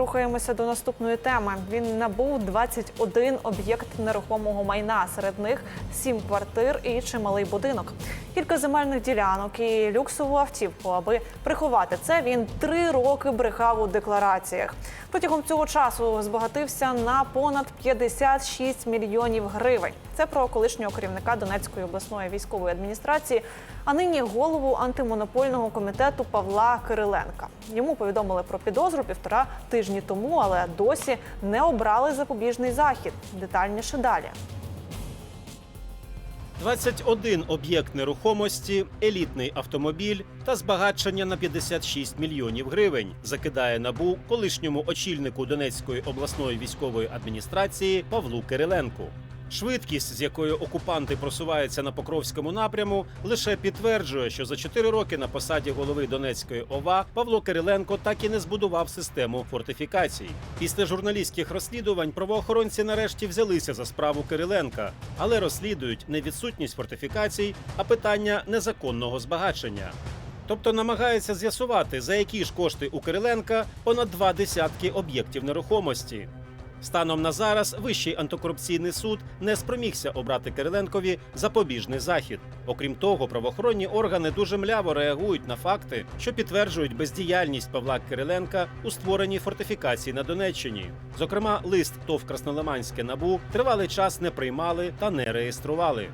Рухаємося до наступної теми. Він набув 21 об'єкт нерухомого майна. Серед них 7 квартир і чималий будинок. Кілька земельних ділянок і люксову автівку. Аби приховати це, він три роки брехав у деклараціях. Протягом цього часу збагатився на понад 56 мільйонів гривень. Це про колишнього керівника Донецької обласної військової адміністрації, а нині голову антимонопольного комітету Павла Кириленка. Йому повідомили про підозру півтора тижні тому, але досі не обрали запобіжний захід. Детальніше далі. 21 об'єкт нерухомості, елітний автомобіль та збагачення на 56 мільйонів гривень закидає набу колишньому очільнику Донецької обласної військової адміністрації Павлу Кириленку. Швидкість, з якою окупанти просуваються на Покровському напряму, лише підтверджує, що за 4 роки на посаді голови Донецької ОВА Павло Кириленко так і не збудував систему фортифікацій. Після журналістських розслідувань правоохоронці нарешті взялися за справу Кириленка, але розслідують не відсутність фортифікацій, а питання незаконного збагачення. Тобто намагаються з'ясувати, за які ж кошти у Кириленка понад два десятки об'єктів нерухомості. Станом на зараз Вищий антикорупційний суд не спромігся обрати Кириленкові запобіжний захід. Окрім того, правоохоронні органи дуже мляво реагують на факти, що підтверджують бездіяльність Павла Кириленка у створенні фортифікацій на Донеччині. Зокрема, лист ТОВ Краснолиманське набу тривалий час не приймали та не реєстрували.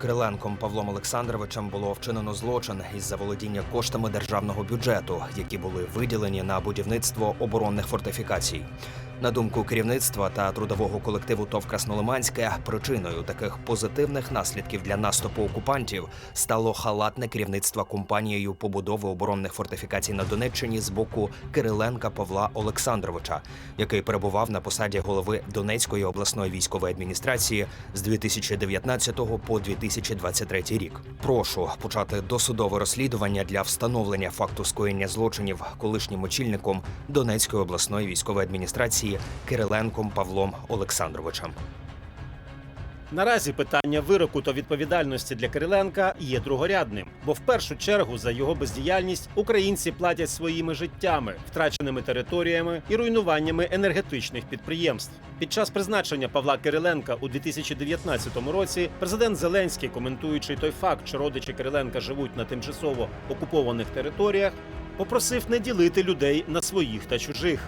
Кириленком Павлом Олександровичем було вчинено злочин із заволодіння коштами державного бюджету, які були виділені на будівництво оборонних фортифікацій. На думку керівництва та трудового колективу ТОВ Краснолиманське, причиною таких позитивних наслідків для наступу окупантів стало халатне керівництво компанією побудови оборонних фортифікацій на Донеччині з боку Кириленка Павла Олександровича, який перебував на посаді голови Донецької обласної військової адміністрації з 2019 по 2023 рік. Прошу почати досудове розслідування для встановлення факту скоєння злочинів колишнім очільником Донецької обласної військової адміністрації Кириленком Павлом Олександровичем. Наразі питання вироку та відповідальності для Кириленка є другорядним, бо в першу чергу за його бездіяльність українці платять своїми життями, втраченими територіями і руйнуваннями енергетичних підприємств. Під час призначення Павла Кириленка у 2019 році президент Зеленський, коментуючи той факт, що родичі Кириленка живуть на тимчасово окупованих територіях, попросив не ділити людей на своїх та чужих.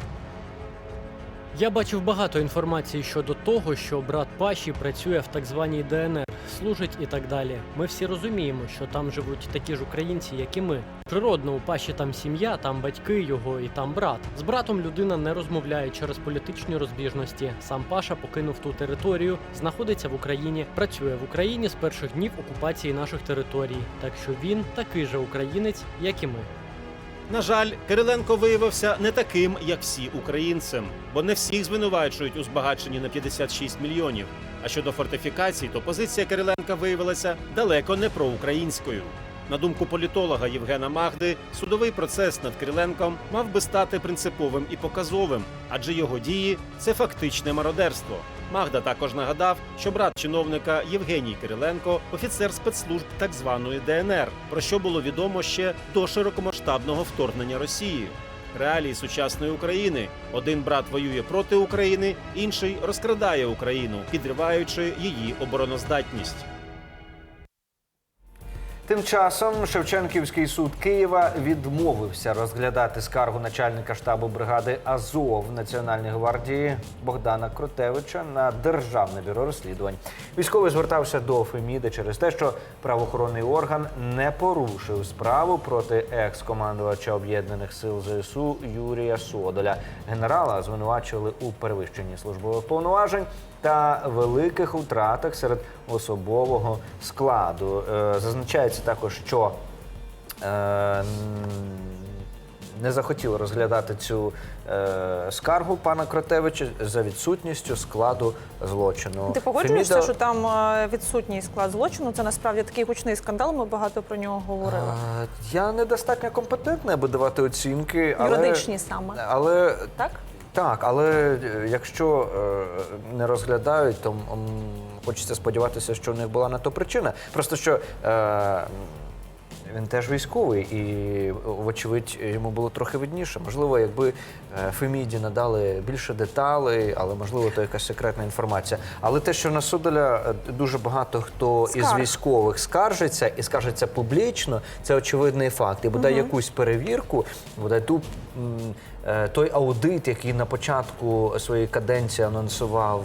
Я бачив багато інформації щодо того, що брат Паші працює в так званій ДНР, служить і так далі. Ми всі розуміємо, що там живуть такі ж українці, як і ми. Природно, у Паші там сім'я, там батьки його і там брат. З братом людина не розмовляє через політичні розбіжності. Сам Паша покинув ту територію, знаходиться в Україні, працює в Україні з перших днів окупації наших територій. Так що він такий же українець, як і ми. На жаль, Кириленко виявився не таким, як всі українцям, бо не всіх звинувачують у збагаченні на 56 мільйонів. А щодо фортифікацій, то позиція Кириленка виявилася далеко не проукраїнською. На думку політолога Євгена Магди, судовий процес над Кириленком мав би стати принциповим і показовим, адже його дії це фактичне мародерство. Магда також нагадав, що брат чиновника Євгеній Кириленко офіцер спецслужб так званої ДНР, про що було відомо ще до широкомасштабного вторгнення Росії. Реалії сучасної України один брат воює проти України, інший розкрадає Україну, підриваючи її обороноздатність. Тим часом Шевченківський суд Києва відмовився розглядати скаргу начальника штабу бригади Азов Національної гвардії Богдана Крутевича на державне бюро розслідувань. Військовий звертався до Феміди через те, що правоохоронний орган не порушив справу проти екс-командувача об'єднаних сил ЗСУ Юрія Содоля. Генерала звинувачували у перевищенні службових повноважень та великих втратах серед особового складу. Е, Зазначається також, що е, не захотіли розглядати цю е, скаргу пана Кротевича за відсутністю складу злочину. Ти погоджуєшся, Феміда- що там е, відсутній склад злочину? Це насправді такий гучний скандал. Ми багато про нього говорили. Е, Я недостатньо компетентний, аби давати оцінки, але Юридичні саме. але Так? Так, але е, якщо е, не розглядають, то м, хочеться сподіватися, що в них була на то причина. Просто що е, Він теж військовий, і, вочевидь, йому було трохи видніше. Можливо, якби е, Феміді надали більше деталей, але можливо, то якась секретна інформація. Але те, що на Судаля е, дуже багато хто із військових скаржиться і скаржиться публічно, це очевидний факт. І бодай якусь перевірку, бодай ту. е, Той аудит, який на початку своєї каденції анонсував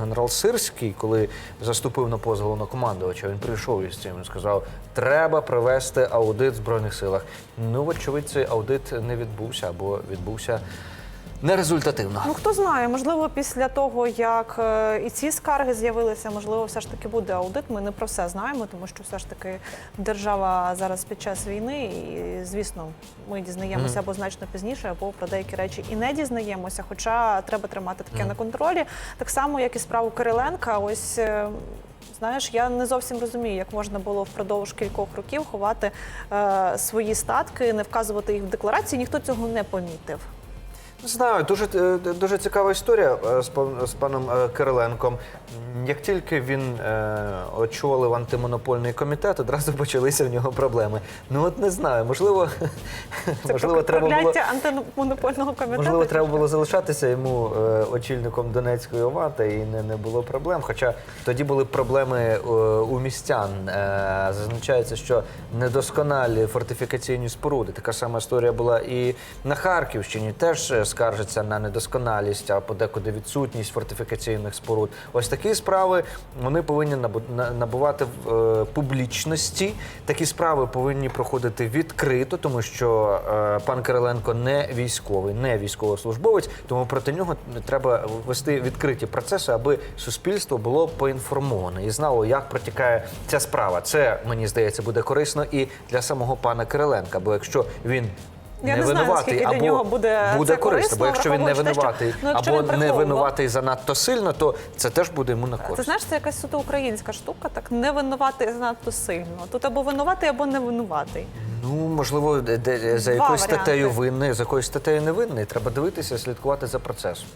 генерал Сирський, коли заступив на пост головнокомандувача, він прийшов із цим і сказав: треба провести аудит в збройних силах. Ну, вочевидь, цей аудит не відбувся або відбувся нерезультативно. Ну хто знає, можливо, після того як е, і ці скарги з'явилися, можливо, все ж таки буде аудит. Ми не про все знаємо, тому що все ж таки держава зараз під час війни, і звісно, ми дізнаємося або значно пізніше, або про деякі речі і не дізнаємося. Хоча треба тримати таке на контролі, так само як і справу Кириленка. Ось. Знаєш, я не зовсім розумію, як можна було впродовж кількох років ховати е, свої статки, не вказувати їх в декларації. Ніхто цього не помітив. Не знаю, дуже, е, дуже цікава історія е, з, з паном е, Кириленком. Як тільки він е, очолив антимонопольний комітет, одразу почалися в нього проблеми. Ну от не знаю, можливо, Це можливо, треба було. антимонопольного комітету. Можливо, треба було залишатися йому е, очільником Донецької ОВА, і не, не було проблем. Хоча тоді були проблеми е, у містян. Е, зазначається, що недосконалі фортифікаційні споруди. Така сама історія була і на Харківщині. Теж е, скаржаться на недосконалість, а подекуди відсутність фортифікаційних споруд. Ось такі справи вони повинні набувати е, публічності. Такі справи повинні проходити відкрито, тому що е, пан Кириленко не військовий, не військовослужбовець, тому проти нього треба вести відкриті процеси, аби суспільство було поінформоване і знало, як протікає ця справа. Це мені здається буде корисно і для самого пана Кириленка. Бо якщо він Я не, не знаю, винуватий наскільки для або нього буде буде це корисно, бо якщо він не враховуючи те, що- винуватий ну, якщо або він не винуватий занадто сильно, то це теж буде йому на Ти користь. знаєш, це якась суто українська штука, так не винувати занадто сильно. Тут або винуватий, або не винуватий. Ну, можливо, де, де- за якоюсь статтею винний, за якоюсь статтею не винний. Треба дивитися, слідкувати за процесом.